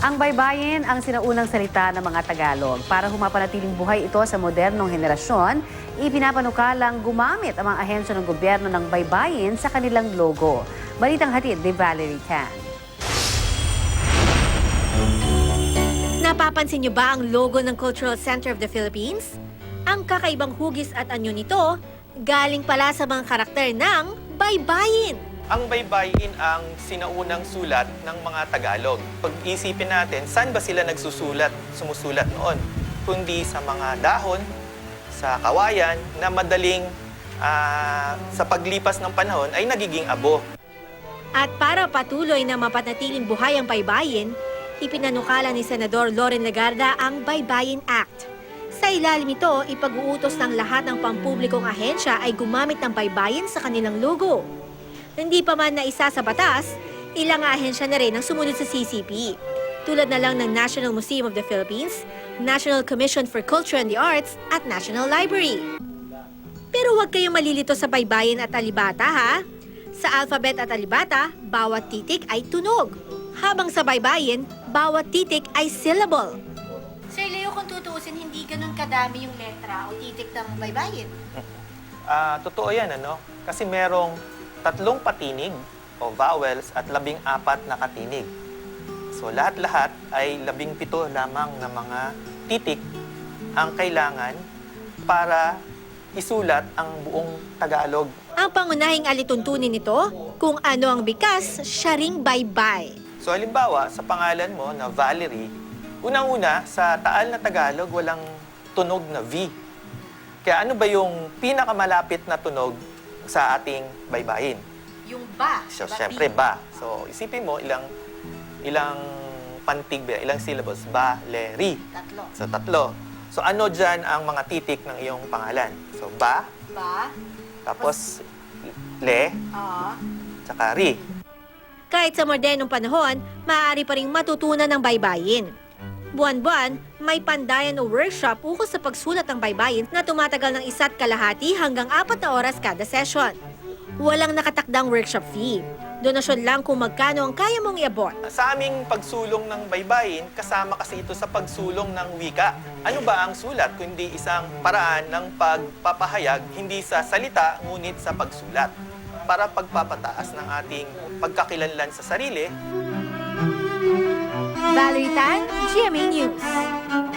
Ang baybayin ang sinaunang salita ng mga Tagalog. Para humapanatiling buhay ito sa modernong henerasyon, ipinapanukalang gumamit ang mga ahensya ng gobyerno ng baybayin sa kanilang logo. Balitang hatid ni Valerie Tan. Napapansin niyo ba ang logo ng Cultural Center of the Philippines? Ang kakaibang hugis at anyo nito, galing pala sa mga karakter ng baybayin. Ang baybayin ang sinaunang sulat ng mga Tagalog. Pag-isipin natin, saan ba sila nagsusulat, sumusulat noon? Kundi sa mga dahon, sa kawayan, na madaling ah, sa paglipas ng panahon ay nagiging abo. At para patuloy na mapanatiling buhay ang baybayin, ipinanukala ni Senador Loren Legarda ang Baybayin Act. Sa ilalim nito, ipag-uutos ng lahat ng pampublikong ahensya ay gumamit ng baybayin sa kanilang logo. Hindi pa man na isa sa batas, ilang ahensya na rin ang sumunod sa CCP. Tulad na lang ng National Museum of the Philippines, National Commission for Culture and the Arts at National Library. Pero huwag kayong malilito sa baybayin at alibata ha. Sa alphabet at alibata, bawat titik ay tunog. Habang sa baybayin, bawat titik ay syllable. Sir Leo, kung tutuusin, hindi ganun kadami yung letra o titik ng baybayin. Ah, totoo yan, ano? Kasi merong tatlong patinig o vowels at labing apat na katinig. So lahat-lahat ay labing pito lamang na mga titik ang kailangan para isulat ang buong Tagalog. Ang pangunahing alituntunin nito, kung ano ang bikas, siya ring baybay. So halimbawa, sa pangalan mo na Valerie, unang-una, sa taal na Tagalog, walang tunog na V. Kaya ano ba yung pinakamalapit na tunog sa ating baybayin? Yung ba? So, syempre, ba. So, isipin mo, ilang ilang pantig ba, ilang syllables? Ba, le, ri. Tatlo. So, tatlo. So, ano dyan ang mga titik ng iyong pangalan? So, ba, Ba? tapos le, Ah. tsaka ri. Kahit sa modernong panahon, maaari pa rin matutunan ng baybayin. Buwan-buwan, may pandayan o workshop ukol sa pagsulat ng baybayin na tumatagal ng isa't kalahati hanggang apat na oras kada session. Walang nakatakdang workshop fee. Donasyon lang kung magkano ang kaya mong iabot. Sa aming pagsulong ng baybayin, kasama kasi ito sa pagsulong ng wika. Ano ba ang sulat kundi isang paraan ng pagpapahayag hindi sa salita ngunit sa pagsulat para pagpapataas ng ating pagkakilanlan sa sarili Value Jimmy GMA News.